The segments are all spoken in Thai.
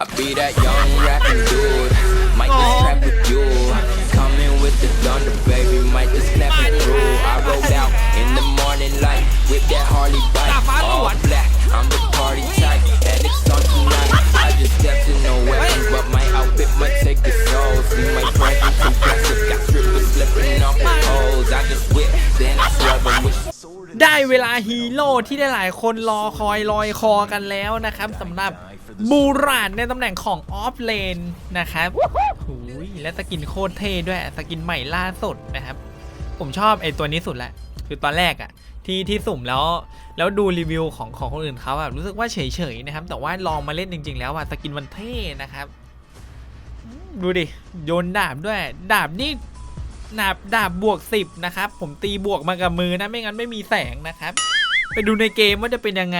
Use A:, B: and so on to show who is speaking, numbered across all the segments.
A: I be that young rapping dude. Might just trap with you. Coming with the thunder, baby. Might just snap it through. I rolled out in the morning light with that Harley bike. All black. I'm the party type, and it's on tonight. I just stepped in no weapons, but my outfit might take the soul. See my presence impressive. Got strippers slipping off the poles. I just whip, then I swerve and wish.
B: ได้เวลาฮีโร่ที่ได้หลายคนรอคอยลอยคอกันแล้วนะครับสำหรับ บูรานในตำแหน่งของออฟเลนนะครับหูยและสกินโคตรเท่ด้วยสกินใหม่ล่าสุดนะครับ ผมชอบไอตัวนี้สุดแหละ คือตอนแรกอะที่ที่สุ่มแล้วแล้วดูรีวิวของของคนอื่นเขาอะรู้สึกว่าเฉยๆนะครับ แต่ว่าลองมาเล่นจริง ๆ แล้วอะสกินมันเท่นะครับ ดูดิโยนดาบด้วย ดาบนี่ดาบดาบบวก10นะครับ ผมตีบวกมากับมือนะไม่งั้นไม่มีแสงนะครับ ไปดูในเกมว่าจะเป็นยังไง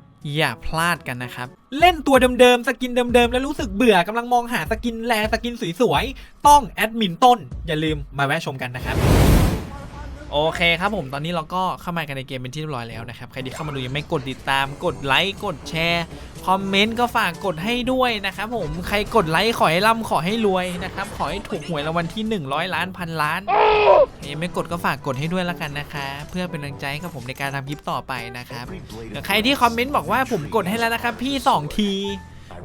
B: อย่าพลาดกันนะครับ เล่นตัวเดิมๆ สกินเดิมๆ แล้วรู้สึกเบื่อกำลังมองหาสกินแลสกินสวยๆ ต้องแอดมินต้น อย่าลืมมาแวะชมกันนะครับ โอเคครับผมตอนนี้เราก็เข้ามากันในเกมเป็นที่เรียบร้อยแล้วนะครับ ใครที่เข้ามาดูยังไม่กดติดตาม กดไลค์กดแชร์คอมเมนต์ก็ฝากกดให้ด้วยนะครับผมใครกดไลค์ขอให้ร่ำขอให้รวยนะครับขอให้ถูกหวยรางวัลที่ 100 ล้านพันล้านยังไม่กดก็ฝากกดให้ด้วยละกันนะคะเพื่อเป็นกำลังใจให้กับผมในการทำคลิปต่อไปนะครับเดี๋ยวใครที่คอมเมนต์บอกว่าผมกดให้แล้วนะครับพี่ 2 ที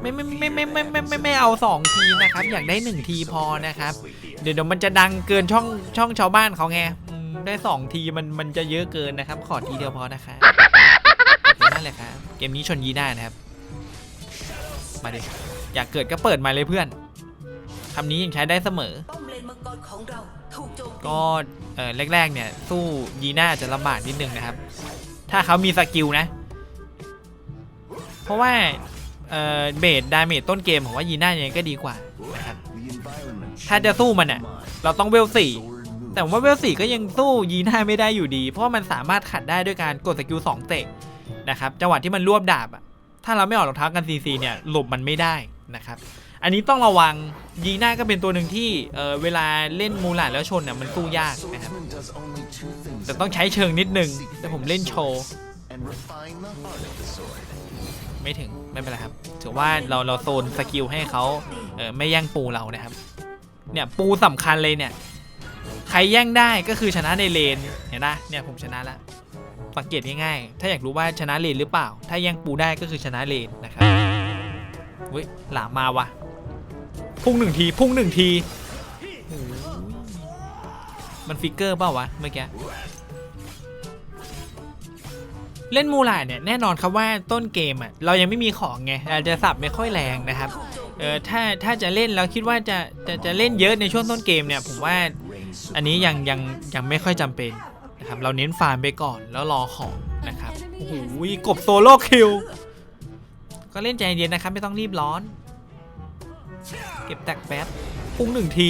B: ไม่ไม่ไม่ไม่ไม่ไม่ไม่ไม่เอา 2 ทีนะครับ อยากได้ 1 ทีพอนะครับ เดี๋ยวเดี๋ยวมันจะดังเกินช่องช่องชาวบ้านเขาไง ได้2ทีมันมันจะเยอะเกินนะครับ ขอทีเดียวพอนะคะนั่นแหละครับเกมนี้ชนยีได้นะครับ มาดิอยากเกิดก็เปิดมาเลยเพื่อนคำนี้ยังใช้ได้เสมอ
C: ก็เอ
B: อแรกๆ เนี่ย สู้ยีน่าจะลำบากนิดนึงนะครับ ถ้าเขามีสกิลนะ เพราะว่าเออเบสดาเมจต้นเกมผมว่ายีน่ายังไงก็ดีกว่านะครับถ้าจะสู้มันอะ เราต้องเวลสี่ แต่ว่าเวลสี่ก็ยังสู้ยีน่าไม่ได้อยู่ดี เพราะว่ามันสามารถขัดได้ด้วยการกดสกิลสองเตะนะครับจังหวะที่มันรวบดาบอะถ้าเราไม่ออกรองเท้ากันซีซีเนี่ยหลบมันไม่ได้นะครับอันนี้ต้องระวังยีน่าก็เป็นตัวหนึ่งที่เเวลาเล่นมูหลาดแล้วชนเนี่ยมันสู้ยากนะครับแต่ต้องใช้เชิงนิดนึงแต่ผมเล่นโชว์ไม่ถึงไม่เป็นไรครับถือว่าเราเราโซนสกิลให้เขาเไม่แย่งปูเรานะครับเนี่ยปูสำคัญเลยเนี่ย ใครแย่งได้ก็คือชนะในเลนเห็นปะเนี่ยผมชนะแล้วสังเกตง่ายๆ ถ้าอยากรู้ว่าชนะเลนหรือเปล่า ถ้าแย่งปูได้ก็คือชนะเลนนะครับเว้ยหลามมาวะพุ่งหนึ่งทีพุ่งหนึ่งทีมันฟิกเกอร์เปล่าวะเมื่อกี้เล่นมูลาเนี่ยแน่นอนครับว่าต้นเกมอะเรายังไม่มีของไงอาจจะสับไม่ค่อยแรงนะครับเออถ้าถ้าจะเล่นแล้วคิดว่าจะจะจะเล่นเยอะในช่วงต้นเกมเนี่ยผมว่า อันนี้ยังยังยังไม่ค่อยจำเป็นนะครับเราเน้นฟาร์มไปก่อนแล้วรอของนะครับโอ้โหกบโซโล่คิวก็เล่นใจเย็นนะครับไม่ต้องรีบร้อน เก็บแตกแป๊บพุ่งหนึ่งที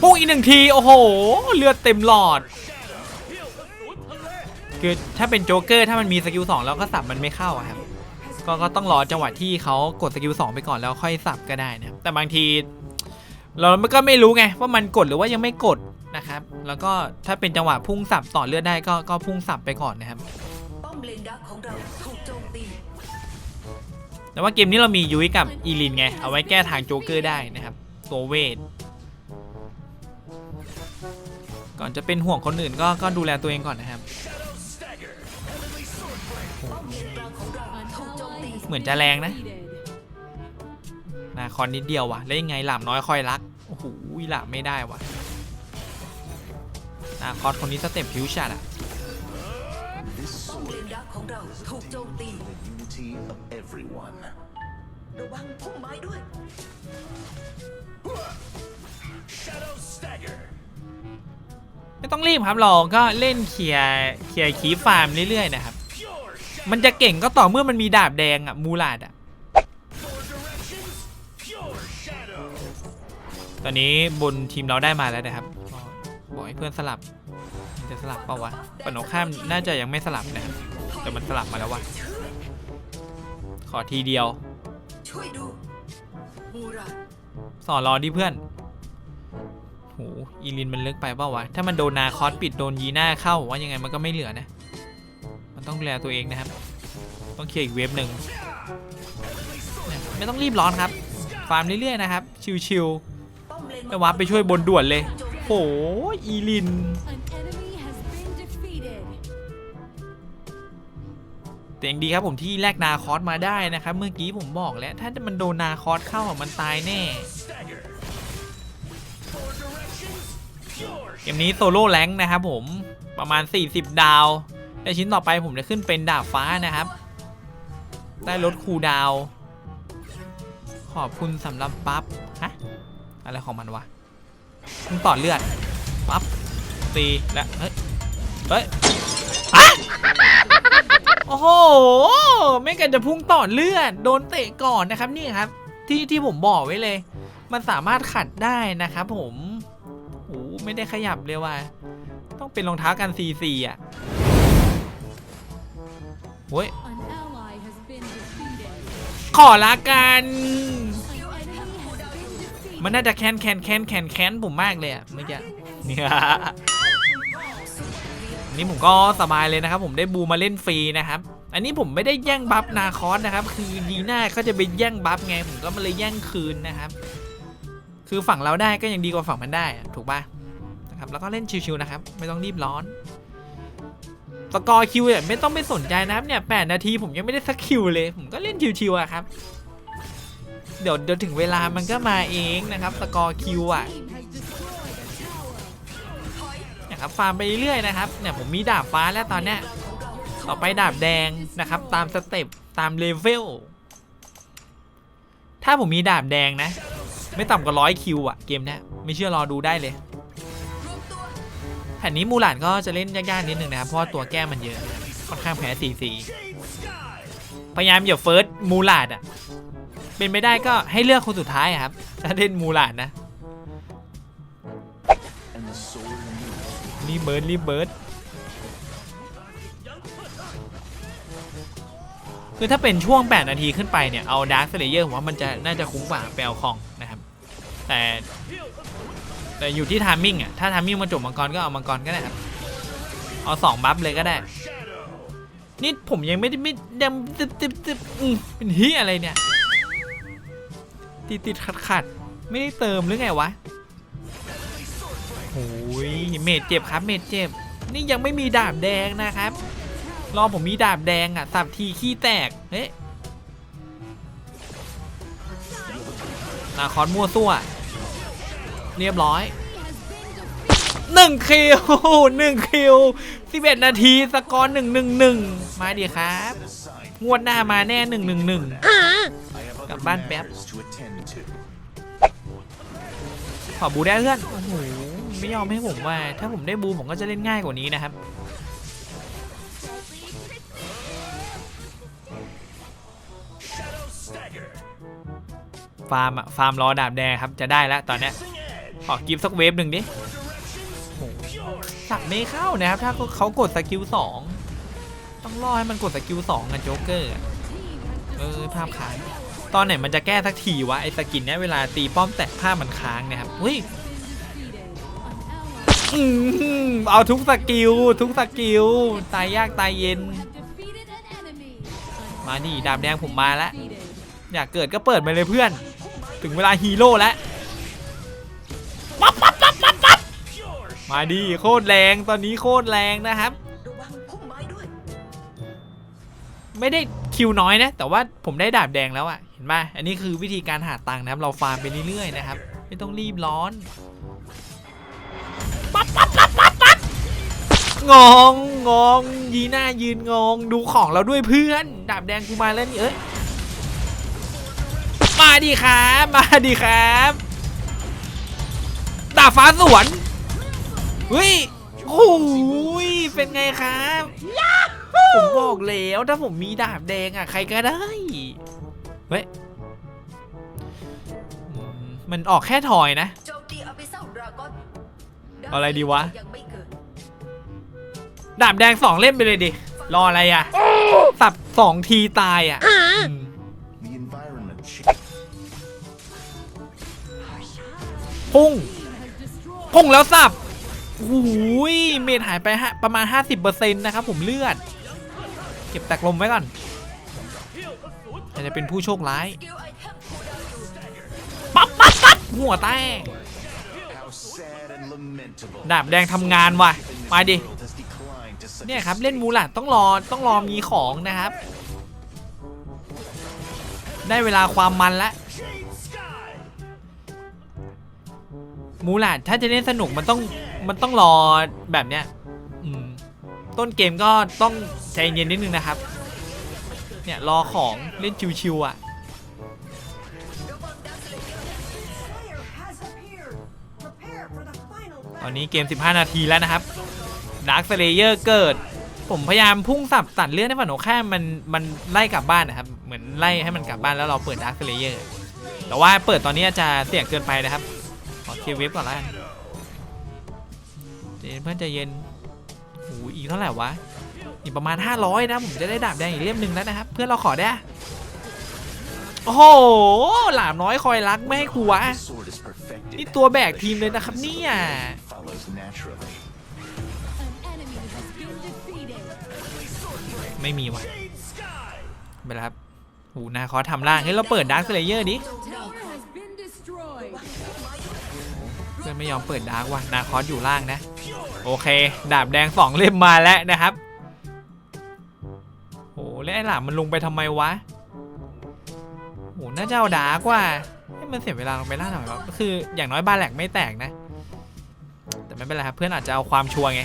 B: พุ่งอีกหนึ่งทีโอ้โหเลือดเต็มหลอดคือถ้าเป็นโจ๊กเกอร์ถ้ามันมีสกิลสองแล้วก็สับมันไม่เข้าครับก็ก็ต้องรอจังหวะที่เขากดสกิลสองไปก่อนแล้วค่อยสับก็ได้นะครับแต่บางที เราก็ไม่รู้ไงว่ามันกดหรือว่ายังไม่กดนะครับ แล้วก็ถ้าเป็นจังหวะพุ่งสับต่อเลือดได้ก็ก็พุ่งสับไปก่อนนะครับ
C: ป้อมเลนดักของเราถูกโจมตี
B: แต่ว่าเกมนี้เรามียุ้ยกับอีลินไง เอาไว้แก้ทางโจ๊กเกอร์ได้นะครับ ตัวเวท ก่อนจะเป็นห่วงคนอื่นก็ก็ดูแลตัวเองก่อนนะครับ
C: ป้อมเลนกลางของเราถูกโจมตี
B: เหมือนจะแรงนะ นาคอนนิดเดียววะแล้วยังไงหลามน้อยคอยรัก โอ้โหหลามไม่ได้วะนาคอนคนนี้สเต็ปผิวชัดอะ
C: ป้อมเลนดักของเราถูกโจมตี
D: unity of everyone.
C: ระวังพุ่มไม้ด้วย
B: ไม่ต้องรีบครับเราก็เล่นเคลียร์เคลียร์คีฟฟาร์มเรื่อยๆนะครับมันจะเก่งก็ต่อเมื่อมันมีดาบแดงอะมูลาดอะ ตอนนี้บนทีมเราได้มาแล้วนะครับบอกให้เพื่อนสลับจะสลับเปล่าวะฝั่งตรงข้ามน่าจะยังไม่สลับนะครับแต่มันสลับมาแล้ววะขอทีเดียวสอนรอดิเพื่อนโหอีลินมันเลิกไปเปล่าวะ ถ้ามันโดนนาคอสปิดโดนยีน่าเข้าว่ายังไงมันก็ไม่เหลือนะ มันต้องดูแลตัวเองนะครับ ต้องเคลียร์อีกเวฟหนึ่ง ไม่ต้องรีบร้อนครับ ฟาร์มเรื่อยๆนะครับ ชิว
C: ป้ อมเลน
B: ๆไปวับไปช่วยบนด่วนเลยโหอีลิน แต่ยังดีครับผมที่แลกนาคอสมาได้นะครับ เมื่อกี้ผมบอกแล้ว ถ้ามันโดนนาคอสเข้ามันตายแน่เกมนี้โซโล่แรงนะครับผมประมาณ 40 ดาวในชิ้นต่อไปผมจะขึ้นเป็นดาบฟ้านะครับ ได้ลดคูดาว ขอบคุณสำหรับบัฟฮ อะไรของมันวะเพิ่งต่อเลือดปั๊บตีและเฮ้ยเฮ้ยอะโอ้โหไม่กันจะพุ่งต่อเลือดโดนเตะก่อนนะครับนี่ครับ ที่ที่ผมบอกไว้เลย มันสามารถขัดได้นะครับผมโอ้โหไม่ได้ขยับเลยว่ะต้องเป็นรองเท้ากันซีซีอะโอ้ย
E: An ally has been defeated.
B: ขอละกัน มันน่าจะแค้นแค้นแค้นแค้นแค้นผมมากเลยอะเมื่อกี้เนี่ยอันนี้ผมก็สบายเลยนะครับ ผมได้บูมาเล่นฟรีนะครับ อันนี้ผมไม่ได้แย่งบัฟนาคอสนะครับ คือดีน่าเขาจะไปแย่งบัฟไงผมก็มาเลยแย่งคืนนะครับ คือฝั่งเราได้ก็ยังดีกว่าฝั่งมันได้อะถูกป่ะนะครับ แล้วก็เล่นชิวๆนะครับ ไม่ต้องรีบร้อนสกอร์คิวเนี่ยไม่ต้องไปสนใจนะครับเนี่ยแปดนาทีผมยังไม่ได้สักคิวเลย ผมก็เล่นชิวๆอะครับ เดี๋ยวเดี๋ยวถึงเวลามันก็มาเองนะครับสกอร์คิวอะนะครับฟาร์มไปเรื่อยนะครับเนี่ยผมมีดาบฟ้าแล้วตอนเนี้ยต่อไปดาบแดงนะครับ ตามสเต็ปตามเลเวลถ้าผมมีดาบแดงนะ ไม่ต่ำกว่าร้อยคิวอะเกมเนี้ยไม่เชื่อรอดูได้เลยแผ่นนี้มูหลานก็จะเล่นยากๆนิดนึงนะครับ เพราะว่าตัวแก้มันเยอะค่อนข้างแพ้สีสีพยายามอย่าเฟิร์สมูหลาดอะ เป็นไม่ได้ก็ให้เลือกคนสุดท้ายครับถ้าเล่นมูหลาดนะรีเบิร์ดรีบเบิร์ดคือถ้าเป็นช่วง 8 นาทีขึ้นไปเนี่ย เอาดาร์คเ l เยอร์ผมว่ามันจะน่าจะคุ้มกว่าไปเอาของนะครับ แต่แต่อยู่ที่ทามมิ่งอะ ถ้าทามมิ่งมาจบมังกรก็เอามังกรก็ได้ครับ เอาสองบัฟเลยก็ได้ นี่ผมยังไม่ได้ไม่ยังติดติดติดอืมเป็นเฮียอะไรเนี่ย ติดติดขัดขัดไม่ได้เติมหรือไงวะโอ้ยเมดเจ็บครับเมดเจ็บ นี่ยังไม่มีดาบแดงนะครับ รอผมมีดาบแดงอะสับทีขี้แตก เฮ้ยนาคอนมั่วซั่ว เรียบร้อยหนึ่งคิวหนึ่งคิวสิบเอ็ดนาทีสกอร์หนึ่งหนึ่งหนึ่งมาดีครับ งวดหน้ามาแน่หนึ่งหนึ่งหนึ่ง
D: I have other
B: Cả ban bếp.
D: matters to attend to.
B: ขอบูได้เพื่อน โอ้โห ไม่ยอมให้ผมว่า ถ้าผมได้บูผมก็จะเล่นง่ายกว่านี้นะครับ ฟาร์มอะฟาร์มรอดาบแดงครับ จะได้แล้วตอนเนี้ยขอกิฟสักเวฟหนึ่งดิสับไม่เข้านะครับ ถ้าเขากดสกิลสองต้องรอให้มันกดสกิลสองกันโจ๊กเกอร์ เออ ภาพค้าง ตอนไหนมันจะแก้สักทีวะไอ้สกินเนี้ยเวลาตีป้อมแตกภามันค้างนะครับเฮ้ยเอาทุกสกิลทุกสกิลตายยากตายเย็น มาดิดาบแดงผมมาแล้ว อยากเกิดก็เปิดมาเลยเพื่อน ถึงเวลาฮีโร่แล้วปั๊บปั๊บปั๊บปั๊บปั๊บมาดิโคตรแรงตอนนี้โคตรแรงนะครับ
C: ไม้ด้วย
B: ไม่ได้คิวน้อยนะ แต่ว่าผมได้ดาบแดงแล้วอะ เห็นไหมอันนี้คือวิธีการหาตังค์นะครับ เราฟาร์มไปเรื่อยๆนะครับ ไม่ต้องรีบร้อนปั๊บปั๊บปั๊บปั๊บปั๊บงงงงยีหน้ายืนงงดูของเราด้วยเพื่อน ดาบแดงกูมาแล้วนี่เอ้ยมาดิครับ มาดิครับดาบฟ้าสวนเฮ้ยโอ้ยเป็นไงครับผมบอกแล้วถ้าผมมีดาบแดงอะใครก็ได้ เฮ้ยอืมมันออกแค่ถอยนะ
C: โจมตีอภิเษกดราก้อน
B: เอาอะไรดีวะ
C: ยังไม่เกิด
B: ดาบแดงสองเล่มไปเลยดิ รออะไรอะสับสองทีตายอะอืม
D: The environment change.
B: พุ่งพุ่งแล้วสับโอ้โหยเมดหายไปฮะประมาณ 50%นะครับผมเลือด เก็บแตกลมไว้ก่อน อาจจะเป็นผู้โชคร้ายปั๊บปั๊บปั๊บหัวแตกดาบแดงทำงานว่ะมาดิเนี่ยครับเล่นมูหลัดต้องรอต้องรอมีของนะครับ ได้เวลาความมันละมูหลัดถ้าจะเล่นสนุกมันต้องมันต้องรอแบบเนี้ยต้นเกมก็ต้องใจเย็นนิดนึงนะครับ เนี่ยรอของเล่นชิวๆอะตอนนี้เกม 15 นาทีแล้วนะครับดาร์ค l เลเยอร์เกิด ผมพยายามพุ่งสับตัดเลือดให้ฝั่งตรงข้ามมันมันไล่กลับบ้านนะครับ เหมือนไล่ให้มันกลับบ้านแล้วเราเปิดดาร์ค l เลเยอร์แต่ว่าเปิดตอนนี้จะเสี่ยงเกินไปนะครับ ขอเคลียร์เว็บก่อนละกันใจเย็นเพื่อนใจเย็นโอ้อีกเท่าไหร่วะ อีกประมาณ 500 นะ ผมจะได้ดาบแดงอีกเล่มหนึ่งแล้วนะครับ เพื่อนเราขอได้ โอ้โห หลามน้อยคอยรักไม่ให้กูวนี่ตัวแบกทีมเลยนะครับเนี่ยไม่มีว่ะไปแล้วครับหูนาคอทำล่าง เฮ้ย เราเปิดดาร์คเลเยอร์ดิเพื่อนไม่ยอมเปิดดาร์กว่ะนาคอสอยู่ล่างนะ โอเค ดาบแดงสองเล่มมาแล้วนะครับ แล้วไอ้หลามมันลงไปทำไมวะโอ้น่าจะเอาดาร์กว่ะให้มันเสียเวลาลงไปล่างทำไมวะคืออย่างน้อยบาแหลกไม่แตกนะ แต่ไม่เป็นไรครับเพื่อนอาจจะเอาความชัวร์ไง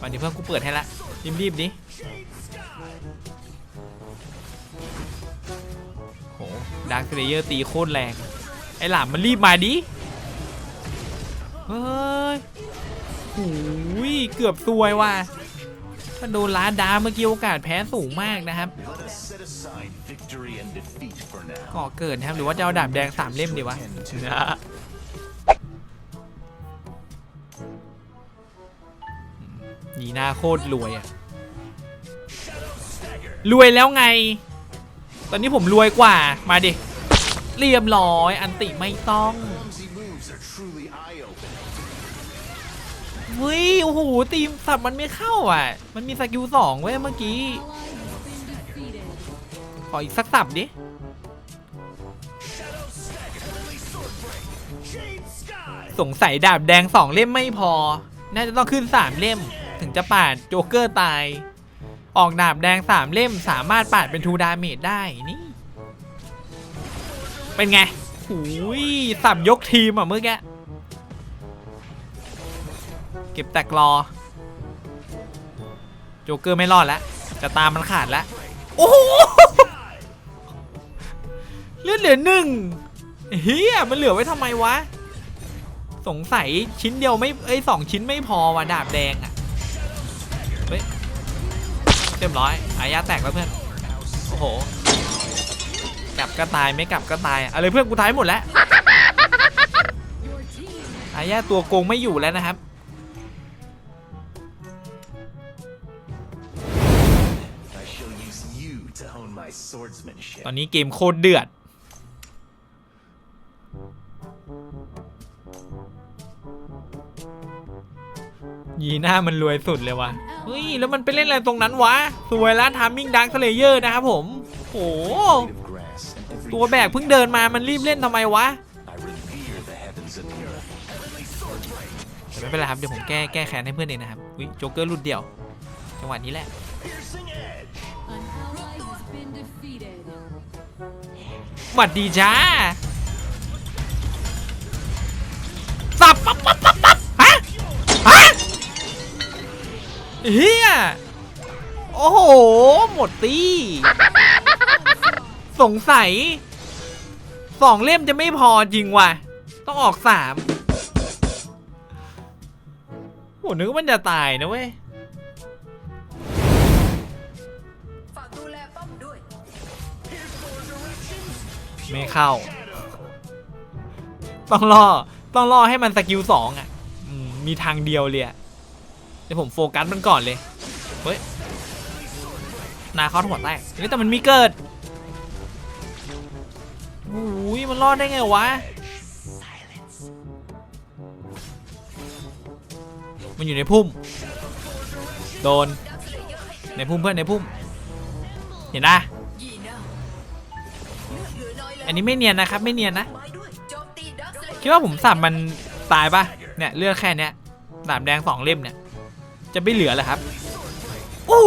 B: วันนี้เพื่อนกูเปิดให้ละรีบๆดิโหดาร์คเลเยอร์ตีโคตรแรง ไอ้หลามมันรีบมาดิเฮ้ยหูยเกือบซวยว่ะ ถ้าโดนล้าดาเมื่อกี้โอกาสแพ้สูงมากนะครับก่อเกิดนะครับหรือว่าจะเอาดาบแดงสามเล่มดีวะ
D: Tend to
B: นะนีหน้าโคตรรวยอะรวยแล้วไง ตอนนี้ผมรวยกว่ามาดิเรียบร้อย อันติไม่ต้อง เฮ้ย โอ้โห ตีมสับมันไม่เข้าอะ มันมีสกิลสองเว้ยเมื่อกี้ ขออีกสักสับดิ สงสัยดาบแดงสองเล่มไม่พอ น่าจะต้องขึ้นสามเล่ม ถึงจะปาดโจ๊กเกอร์ตาย ออกดาบแดงสามเล่มสามารถปาดเป็นทูดาเมจได้นี่ เป็นไงหูยสับยกทีมอะเมื่อกี้ ก็บแตกรอ โจกเกอร์ไม่รอดแล้ว จะตามมันขาดแล้ว โอ้โหเลือดเหลือหนึ่งเฮียมันเหลือไว้ทำไมวะ สงสัยชิ้นเดียวไม่เอ้ยสองชิ้นไม่พอว่ะดาบแดงอะเฮ้ยเรียบร้อยอายาแตกแล้วเพื่อน โอ้โห กลับก็ตายไม่กลับก็ตายอะไรเพื่อนกูตายหมดแล้วอายาตัวโกงไม่อยู่แล้วนะครับ ตอนนี้เกมโคตรเดือด ยีหน้ามันรวยสุดเลยว่ะ เฮ้ย แล้วมันไปเล่นอะไรตรงนั้นวะ สวยแล้วทามมิ่งดังเลเยอร์นะครับผม โอ้โห
D: Blade of grass and every
B: ตัวแบกเพิ่งเดินมามันรีบเล่นทำไมวะ
D: I revere the heavens and the earth.
B: แต่ไม่เป็นไรครับ เดี๋ยวผมแก้แก้แค้นให้เพื่อนเองนะครับวิโจ๊กเกอร์หลุดเดี่ยว จังหวะนี้แหละ หวัดดีจ้าสับปั๊บปั๊บปั๊บปั๊บฮะฮะเฮียโอ้โห หมดตีสงสัยสองเล่มจะไม่พอจริงว่ะ ต้องออกสามโหนึกว่ามันจะตายนะเว้ย ไม่เข้า ต้องล่อต้องล่อให้มันสกิลสองอะมีทางเดียวเลยเดี๋ยวผมโฟกัสมันก่อนเลย เฮ้ย นาคอสหัวแตกเฮ้ยแต่มันมีเกิดโอ้ยมันรอดได้ไงวะ มันอยู่ในพุ่ม โดน ในพุ่มเพื่อนในพุ่ม เห็นนะ
C: อัน
B: นี้ไม่เนียนนะครับ ไม่เนียนนะ คิดว่าผมสับมันตายปะเนี่ยเลือดแค่เนี้ยดาบแดงสองเล่มเนี่ย จะไม่เหลือเหรอครับโอ้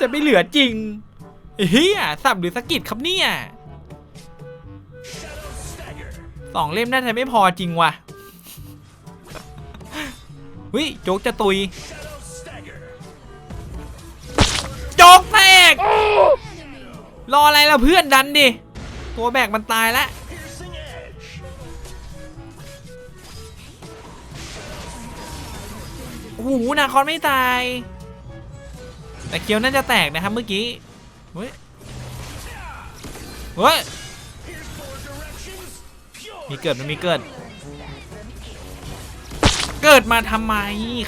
B: จะไม่เหลือจริงเฮียสับหรือสกิดครับเนี่ยสองเล่มน่าจะไม่พอจริงว่ะเฮ้ยโจ๊กจะตุย โจ๊กแตกรออะไรล่ะเพื่อนดันดิ ตัวแบกมันตายแล้วโอ้โหนาคอนไม่ตาย แต่เกียวน่าจะแตกนะครับเมื่อกี้เฮ้ยเฮ้ยมีเกิดมันมีเกิด เกิดมาทำไม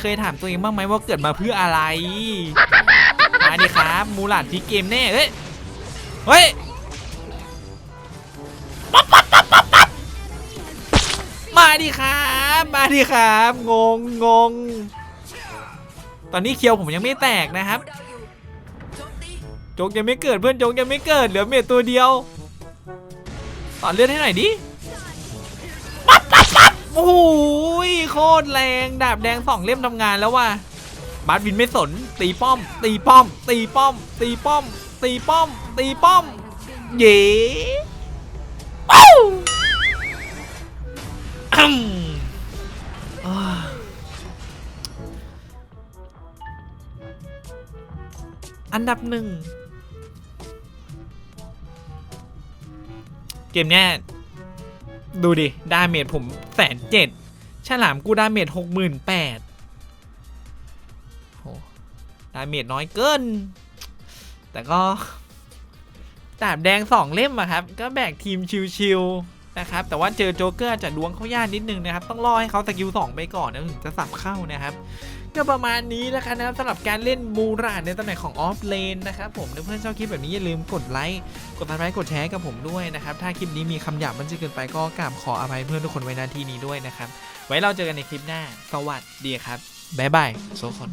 B: เคยถามตัวเองบ้างไหมว่าเกิดมาเพื่ออะไรมาดิครับ มูหลาดพีเกมแน่เฮ้ย เฮ้ย ดิครับ มาดิครับ งงงง ตอนนี้เคียวผมยังไม่แตกนะครับ
C: โจ
B: กยังไม่เกิดเพื่อนโจกยังไม่เกิดเหลือเมทตัวเดียวต่อเลือดให้หน่อยดิ ปั๊บปั๊บปั๊บโอ้โหโคตรแรง ดาบแดงสองเล่มทำงานแล้วว่ะ บาสวินไม่สน ตีป้อม ตีป้อม ตีป้อม ตีป้อม ตีป้อม ตีป้อม เย้ปู้ อันดับหนึ่ง เกมเนี้ยดูดิ ดาเมจผมแสนเจ็ดฉลามกูดาเมจหกหมื่นแปดโหดาเมจน้อยเกิน แต่ก็ดาบแดงสองเล่มอะครับ ก็แบกทีมชิวๆ นะครับแต่ว่าเจอโจ๊กเกอร์จะดวงเขายากนิดนึงนะครับต้องรอให้เขาสกิลสองไปก่อนนะถึงจะสับเข้านะครับก็ประมาณนี้แล้วกันนะครับสำหรับการเล่นมูราดในตำแหน่งของออฟเลนนะครับผมถ้าเพื่อนชอบคลิปแบบนี้อย่าลืมกดไลค์กดติดตามกดแชร์กับผมด้วยนะครับถ้าคลิปนี้มีคำหยาบมันจะเกินไปก็กราบขออภัยเพื่อนทุกคนไว้หน้าที่นี้ด้วยนะครับไว้เราเจอกันในคลิปหน้า สวัสดีครับบ๊ายบายโซคน